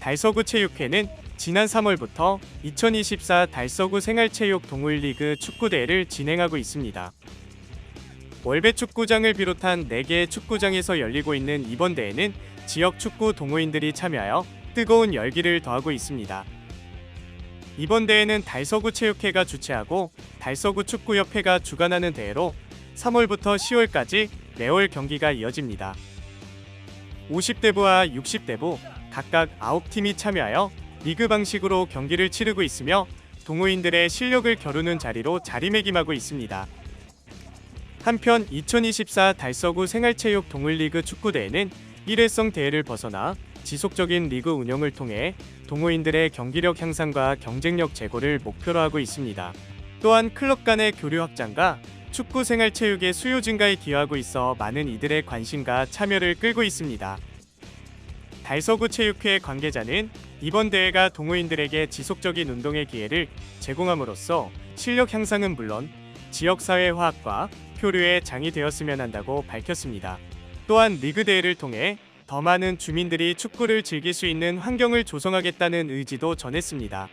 달서구 체육회는 지난 3월부터 2024 달서구 생활체육 동호일리그 축구대회를 진행하고 있습니다. 월배 축구장을 비롯한 4개의 축구장에서 열리고 있는 이번 대회는 지역 축구 동호인들이 참여하여 뜨거운 열기를 더하고 있습니다. 이번 대회는 달서구 체육회가 주최하고 달서구 축구협회가 주관하는 대회로 3월부터 10월까지 매월 경기가 이어집니다. 50대부와 60대부 각각 9팀이 참여하여 리그 방식으로 경기를 치르고 있으며 동호인들의 실력을 겨루는 자리로 자리매김하고 있습니다. 한편 2024 달서구 생활체육 동호리그 축구대회는 일회성 대회를 벗어나 지속적인 리그 운영을 통해 동호인들의 경기력 향상과 경쟁력 제고를 목표로 하고 있습니다. 또한 클럽 간의 교류 확장과 축구 생활체육의 수요 증가에 기여하고 있어 많은 이들의 관심과 참여를 끌고 있습니다. 달서구 체육회 관계자는 이번 대회가 동호인들에게 지속적인 운동의 기회를 제공함으로써 실력 향상은 물론 지역사회 화합과 표류의 장이 되었으면 한다고 밝혔습니다. 또한 리그 대회를 통해 더 많은 주민들이 축구를 즐길 수 있는 환경을 조성하겠다는 의지도 전했습니다.